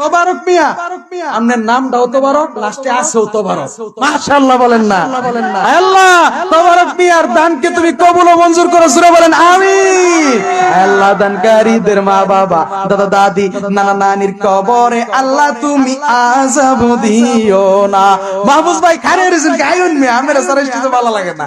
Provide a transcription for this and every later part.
তোবারক মিয়া। আপনার নামটাও তোবারক লাস্টে আছেও তোবারক। মাশাআল্লাহ বলেন না। আল্লাহ তোবারক মিয়ার দানকে তুমি কবুল ও মঞ্জুর করো সুরে বলেন আমিন। আল্লাহ দানকারীদের মা বাবা দাদা দাদি নানা নানির কবরে আল্লাহ তুমি আজাব দিও না। মাহফুজ ভাই খারে রেছেন গায়ন মিয়া আমার সারা ভালো লাগে না।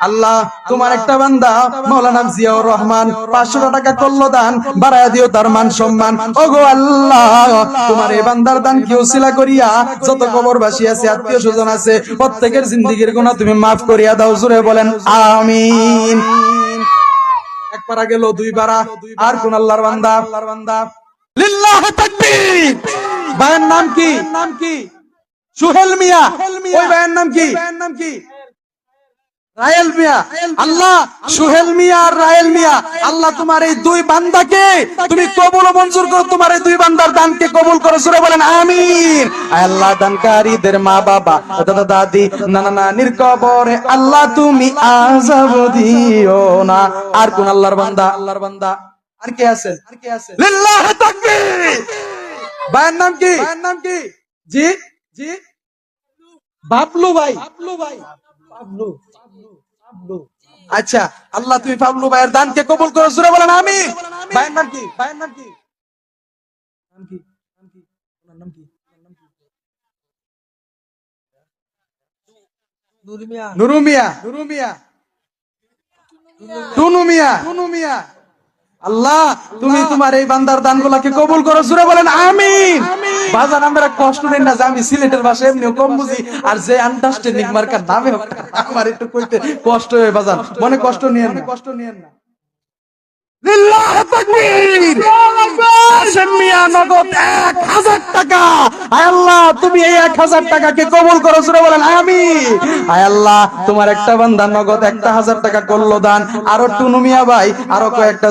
আল্লাহ তোমার একটা বান্দা মৌলানা জিয়াউর রহমান পাঁচশো টাকা করল দান বাড়ায় দিও তার মান সম্মান। ওগো আল্লাহ তোমার এই বান্দার দান কি উসিলা করিয়া যত কবরবাসী আছে আত্মীয় স্বজন আছে প্রত্যেকের জিন্দিগির গুণা তুমি মাফ করিয়া দাও জুড়ে বলেন আমিন। একবার গেল দুই বারা আর কোন আল্লাহর বান্দা? আল্লাহর বান্দা? লিল্লাহ তাকবীর। ভাইয়ের নাম কি? নাম কি? সুহেল মিয়া। ওই ভাইয়ের নাম কি? ভাইয়ের নাম কি? রায়েল মিয়া, আল্লাহ, সুহেল মিয়া আর রায়েল মিয়া, আল্লাহ তোমার এই দুই বান্দাকে তুমি কবুল মঞ্জুর করো, তোমার এই দুই বান্দার দানকে কবুল করো সুরে বলেন আমিন। আল্লাহ দানকারীদের মা বাবা, দাদা দাদি, নানা নানির কবরে, আল্লাহ তুমি আজাব দিও না। আর কোন আল্লাহর বান্দা আল্লাহর বান্দা, আর কে আছেন? আর কে আছেন? লিল্লাহ তাকবীর। ভাইয়ের নাম কি? ভাইয়ের নাম কি? জি জি। বাবলু ভাই। বাবলু ভাই। বাবলু। আচ্ছা আল্লাহ তুমি পাবলু ভাইয়ের দানকে কবুল করো সুরে বলেন আমি। ভাইয়ের নাম কি? ভাইয়ের নাম কি? নাম কি? নাম কি? ওনার নাম কি? ওনার নুরুমিয়া। নুরুমিয়া। টুনুমিয়া। টুনুমিয়া। আল্লাহ তুমি তোমার এই বান্দার দানগুলাকে কবুল করো। জুড়ে বলেন আমিন। বাজার আমরা কষ্ট নেই না যে আমি সিলেটের ভাষা এমনিও কম বুঝি আর যে আন্ডারস্ট্যান্ডিং মার্কার নামে হোক। আমার একটু কইতে কষ্ট হয় বাজার মনে কষ্ট নিয়েন না। কষ্ট নিয়েন না। আরও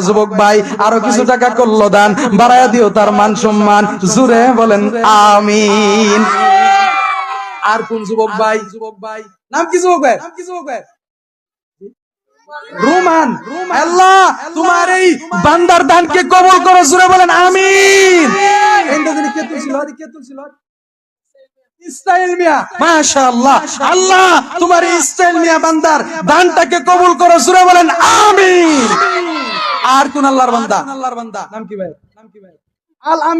যুবক ভাই, আরও কিছু টাকা করল দান, বাড়ায় দিও তার মান সম্মান জুড়ে বলেন, আমিন। আর কোন যুবক ভাই যুবক ভাই? নাম কি যুবক ভাই? নাম কি যুবক ভাই? রুমান আল্লাহ তোমার এই বান্দার দানকে কবুল করো জুড়ে বলেন আমিন। মিয়া মাশাআল্লাহ আল্লাহ তোমার এই মিয়া বান্দার দানটাকে কবুল করো বলেন আমিন। আর কোন আল্লাহর বান্দা? আল্লাহর বান্দা? নাম কি ভাই? নাম কি ভাই? আল্লাহ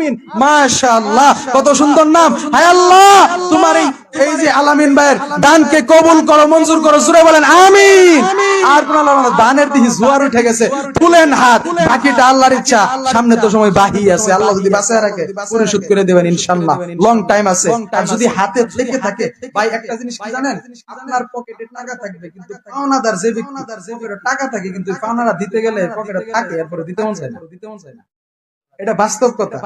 সামনে তো সময় বাহি আছে। আল্লাহ যদি বাঁচায় রাখে, পরিশোধ করে দেবেন, ইনশাআল্লাহ। লং টাইম আছে। আর যদি হাতে থেকে থাকে, ভাই, একটা জিনিস জানেন? আপনার পকেটে টাকা থাকবে, কিন্তু পাওনাদার যে টাকা থাকে, কিন্তু পাওনারা দিতে গেলে পকেটে থাকে, এরপরে দিতে মন না। এটা বাস্তব কথা।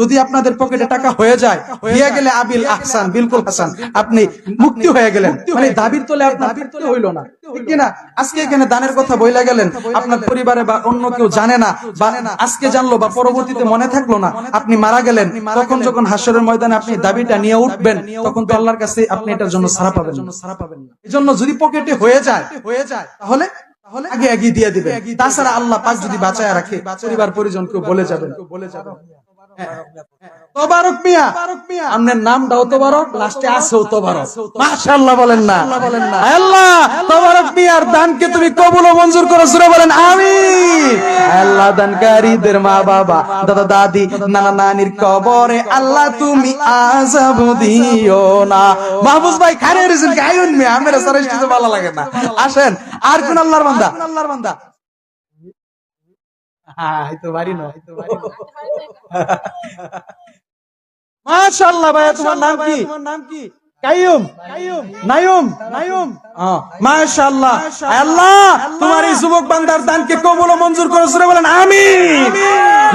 যদি আপনাদের পকেটে টাকা হয়ে যায় দিয়ে গেলে আবিল আহসান বিলকুল হাসান। আপনি মুক্তি হয়ে গেলেন। মানে দাবির তোলে আর দাবির তোলে হইল না। কিনা? আজকে এখানে দানের কথা বইলা গেলেন আপনার পরিবারে বা অন্য কেউ জানে না বা আজকে জানলো বা পরবর্তীতে মনে থাকল না আপনি মারা গেলেন। তখন যখন হাসরের ময়দানে আপনি দাবিটা নিয়ে উঠবেন তখন তো আল্লাহর কাছে আপনি এটার জন্য সারা পাবেন সারা পাবেন না। এই জন্য যদি পকেটে হয়ে যায় হয়ে যায়। তাহলে তাহলে আগে আগে দিয়ে দিবে তাছাড়া আল্লাহ পাক যদি বাঁচায় রাখে পরিবার পরিজন কেউ বলে যাবেন। বলে যাবেন। আমি মিয়া আপনার নামটাও তোবারক লাস্টে তোবারক মাশাআল্লাহ বলেন না। আল্লাহ তোবারক মিয়ার দানকে তুমি কবুল ও মঞ্জুর করো সুরে বলেন, আমিন। আল্লাহ দানকারীদের মা বাবা, দাদা দাদি, নানা নানির কবরে আল্লাহ তুমি আজাব দিও না। মাহফুজ ভাই খারে রেছেন গায়ন মিয়া, আমার সারা স্টেজে ভালো লাগে না। আসেন, আর কোন আল্লাহর বান্দা? আল্লাহর বান্দা হ্যাঁ তো মাশাআল্লাহ ভাই তোমার নাম কি তোমার নাম কি? কাইয়ুম মাশাআল্লাহ। আল্লাহ তোমার এই যুবক বান্দার দানকে কবুল ও মঞ্জুর করে বলেন আমিন। তাকবীর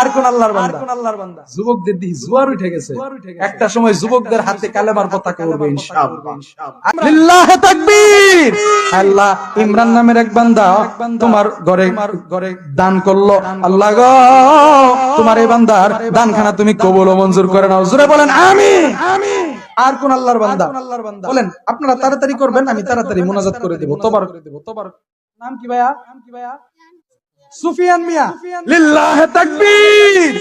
আর কোন আল্লাহর বান্দা? কোন আল্লাহর বান্দা? যুবকদের দিকে জোয়ার উঠে গেছে। একটা সময় যুবকদের হাতে কালেমার পতাকা উঠবে ইনশাআল্লাহ। লিল্লাহ তাকবীর! আল্লাহ ইমরান নামের এক বান্দা তোমার ঘরে ঘরে দান করল। আল্লাহ গো তোমার এই বান্দার দানখানা তুমি কবুল ও মঞ্জুর করে নাও। জোরে বলেন আমি আমি আর কোন আল্লাহর বান্দা? বলেন আপনারা তাড়াতাড়ি করবেন আমি তাড়াতাড়ি মোনাজাত করে দেব। তোবার করে দেব তোবার নাম কি ভাইয়া? নাম কি ভাইয়া? সুফিয়ান মিয়া। লিল্লাহে তাকবীর।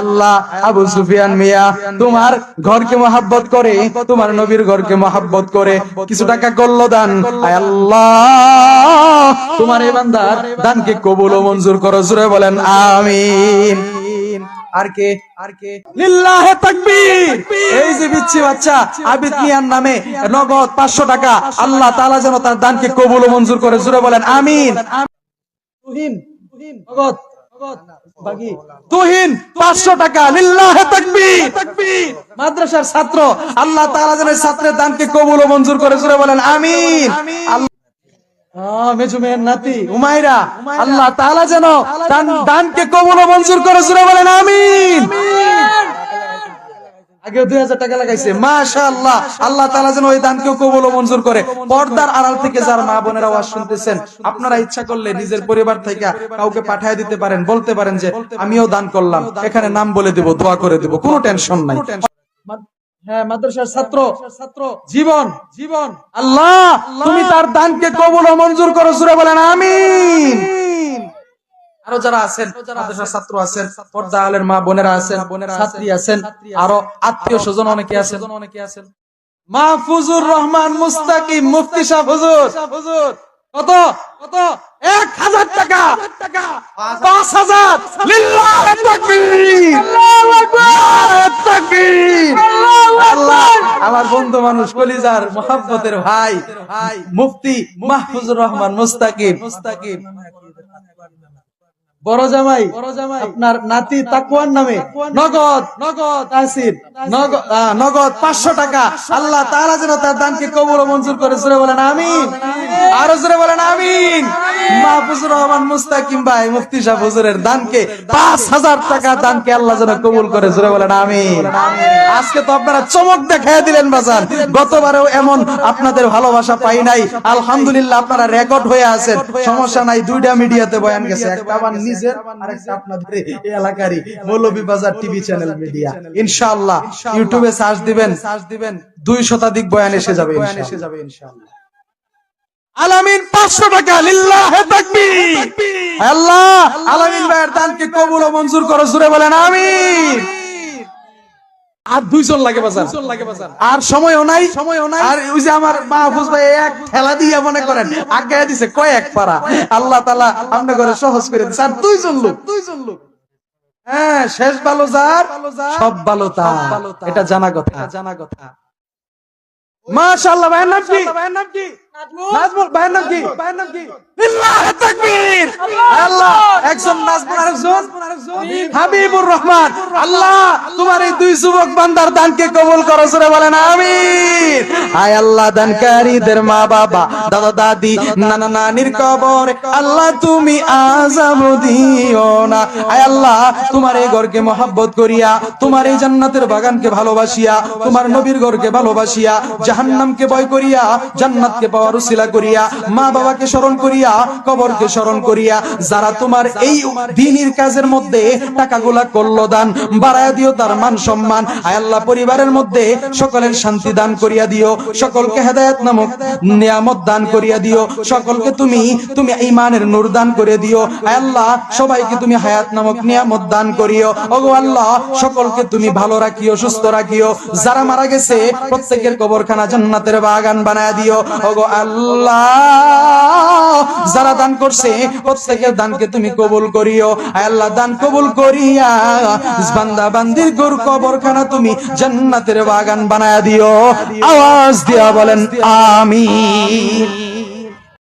আল্লাহ আবু সুফিয়ান মিয়া তোমার ঘরকে মহাব্বত করে তোমার নবীর ঘরকে মহাব্বত করে কিছু টাকা করল দান। আল্লাহ তোমার দানকে কবুল ও মঞ্জুর করো জুড়ে বলেন আমিন। আর কে? আর কে? লিল্লাহে তাকবীর। এই যে বিচ্ছি বাচ্চা আবিদ মিয়ার নামে নগদ 500 টাকা আল্লাহ তাআলা যেন তার দানকে কবুল ও মঞ্জুর করে জুড়ে বলেন আমিন। তুহিন নগদ বাকি তুহিন 500 টাকা। লিল্লাহে তাকবীর। মাদ্রাসার ছাত্র আল্লাহ যেন ছাত্রের দানকে কবুল ও মঞ্জুর করে সুরে বলেন আমিন। আল্লাহ। আহ, মেজু মেয়ের নাতি উমাইরা আল্লাহ তালা যেন দানকে কবুল ও মঞ্জুর করে সুরে বলেন আমিন। আগে দুই হাজার টাকা লাগাইছে। মাশাআল্লাহ। আল্লাহ তাআলা যেন ওই দানকেও কবুল মঞ্জুর করে। পর্দার আড়াল থেকে যার মা বোনেরা আওয়াজ শুনতেছেন আপনারা ইচ্ছা করলে নিজের পরিবার থেকে কাউকে পাঠিয়ে দিতে পারেন বলতে পারেন যে আমিও দান করলাম। এখানে নাম বলে দেব দোয়া করে দেব। কোনো টেনশন নাই। হ্যাঁ মাদ্রাসার ছাত্র। ছাত্র জীবন জীবন। আল্লাহ তুমি তার দানকে কবুল ও মঞ্জুর করো সুরে বলেন আমিন। আরও যারা আছেন মাদ্রাসার ছাত্র আছেন পর্দা আলের মা বোনেরা আছেন ছাত্রী আছেন আরও আত্মীয় স্বজন অনেকে আছেন। অনেকে আছেন মাহফুজুর রহমান মুস্তাকিম মুফতি সাহ হুজুর। কত? কত? এক হাজার টাকা। পাঁচ হাজার। আমার বন্ধু মানুষ কলিজার মোহাব্বতের ভাই মুফতি মাহফুজুর রহমান মুস্তাকিম মুস্তাকিম। বড় জামাই আপনার নাতি তাকুয়ার নামে নগদ নগদ। তাসির নগদ পাঁচশো টাকা। আল্লাহ তাআলা যেন তার দানকে কবুল মঞ্জুর করে। জোরে বলেন আমিন। আরও জোরে বলেন আমিন। মাহফুজুর রহমান মুস্তাকিম ভাই মুফতি সাহেব হুজুরের দানকে পাঁচ হাজার টাকা দানকে আল্লাহ যেন কবুল করে। জোরে বলেন আমিন। আজকে তো আপনারা চমক দেখায় দিলেন বাজান। গতবারেও এমন আপনাদের ভালোবাসা পাই নাই। আলহামদুলিল্লাহ আপনারা রেকর্ড হয়ে আছেন। সমস্যা নাই দুইটা মিডিয়াতে বয়ান গেছে। একটা আমার আরেকটা আপনাদের এই এলাকারই টিভি চ্যানেল মিডিয়া ইনশাআল্লাহ ইউটিউবে সার্চ দিবেন সার্চ দিবেন। দুই শতাধিক বয়ান এসে যাবে বয়ান এসে যাবে ইনশাআল্লাহ। আলামিন পাঁচশো টাকা লিল্লাহে তাকবীর। আল্লাহ আলামিন ভাইয়ের দানকে কবুল ও মঞ্জুর করো জুড়ে বলেন আমিন। আর দুইজন লাগে বাজার। আর সময়ও নাই। সময়ও নাই। আর ওই যে আমার মাহফুজ ভাই এক ঠেলা দিয়ে মনে করেন আজ্ঞা দিছে কয়েক পারা আল্লাহ তালা আপনার ঘরে সহজ করে দিচ্ছে আর দুইজন লোক। দুইজন লোক। হ্যাঁ শেষ ভালো যার সব ভালো তার। এটা জানা কথা। জানা কথা। মাশাআল্লাহ ভাইয়ের নাম কি? নাজমুল। ভাইয়ের নাম কি? ভাইয়ের নাম কি? আল্লাহ একজন নাজমুল আরেকজন হাবিবুর রহমান, আল্লাহ, তোমার এই দুই যুবক বান্দার দানকে কবুল করো সরে বলেন, আমিন। আয় আল্লাহ, দানকারীদের মা বাবা দাদা দাদি নানা নানির কবর, আল্লাহ, তুমি আজাব দিও না। আয় আল্লাহ, তোমার এই ঘরকে মহাব্বত করিয়া, তোমার এই জান্নাতের বাগানকে ভালোবাসিয়া, তোমার নবীর ঘরকে ভালোবাসিয়া, জাহান্নামকে ভয় করিয়া, জান্নাতকে পাওয়ার উসিলা করিয়া মা বাবাকে স্মরণ করিয়া, কবরকে স্মরণ করিয়া, যারা তোমার এই দিনের কাজের মধ্যে টাকাগুলা করল দান, বাড়ায় দিও তার মান সম্মান। আয় আল্লাহ, পরিবারের মধ্যে সকলের শান্তি দান করিয়া দিও, সকলকে হেদায়েত নামক নিয়ামত দান করিয়া দিও, সকলকে তুমি তুমি ইমানের নূর দান করে দিও। আয় আল্লাহ, সবাইকে তুমি হায়াত নামক নিয়ামত দান করিও। ওগো আল্লাহ, সকলকে তুমি ভালো রাখিও, সুস্থ রাখিও। যারা মারা গেছে, প্রত্যেকের কবরখানা জান্নাতের বাগান বানায় দিও। ওগো আল্লাহ। যারা দান করছে, প্রত্যেকের দানকে তুমি কবুল করিও। আল্লাহ, দান কবুল করিয়া বান্দা বান্দির গরু কবরখানা তুমি জান্নাতের বাগান বানায় দিও। আওয়াজ দিয়া বলেন, আমিন।